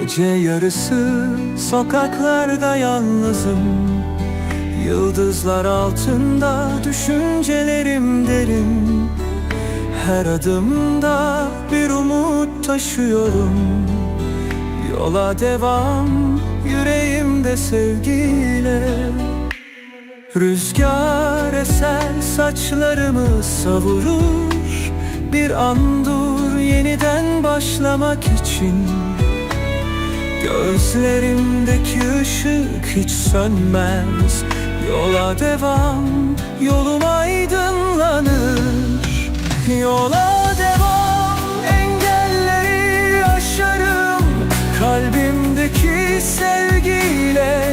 Gece yarısı sokaklarda yalnızım. Yıldızlar altında düşüncelerim derin. Her adımda bir umut taşıyorum. Yola devam yüreğimde sevgiyle. Rüzgar eser saçlarımı savurur. Bir an dur yeniden başlamak için Gözlerimdeki ışık hiç sönmez. Yola devam, yolum aydınlanır. Yola devam, engelleri aşarım. Kalbimdeki sevgiyle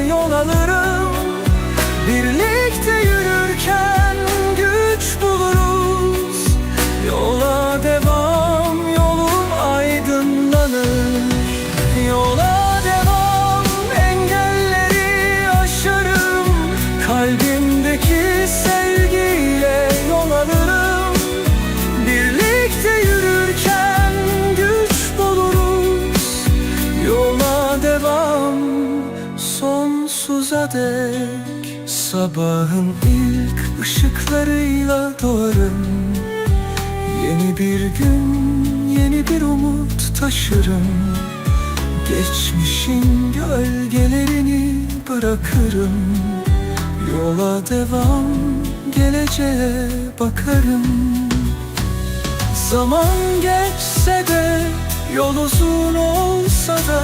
sonsuza dek Sabahın ilk ışıklarıyla doğarım. Yeni bir gün, yeni bir umut taşırım. Geçmişin gölgelerini bırakırım. Yola devam, geleceğe bakarım. Zaman geçse de, yol uzun olsa da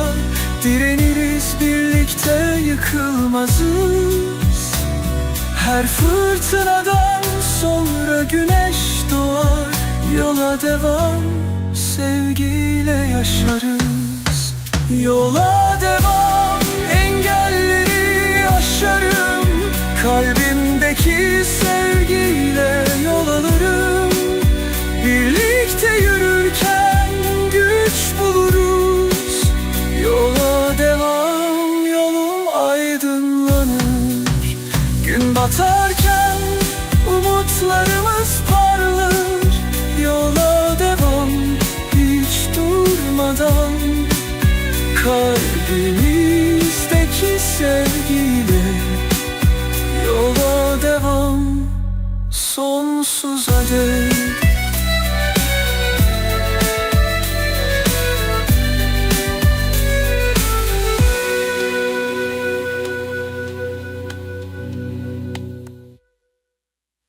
Direniriz birlikte yıkılmazız. Her fırtınadan sonra güneş doğar. Yola devam, sevgiyle yaşarız. Yola devam, engelleri aşarım. Kalbimdeki Gün batarken umutlarımız parlar Yola devam, hiç durmadan. Kalbimizdeki sevgiyle Yola devam, sonsuza dek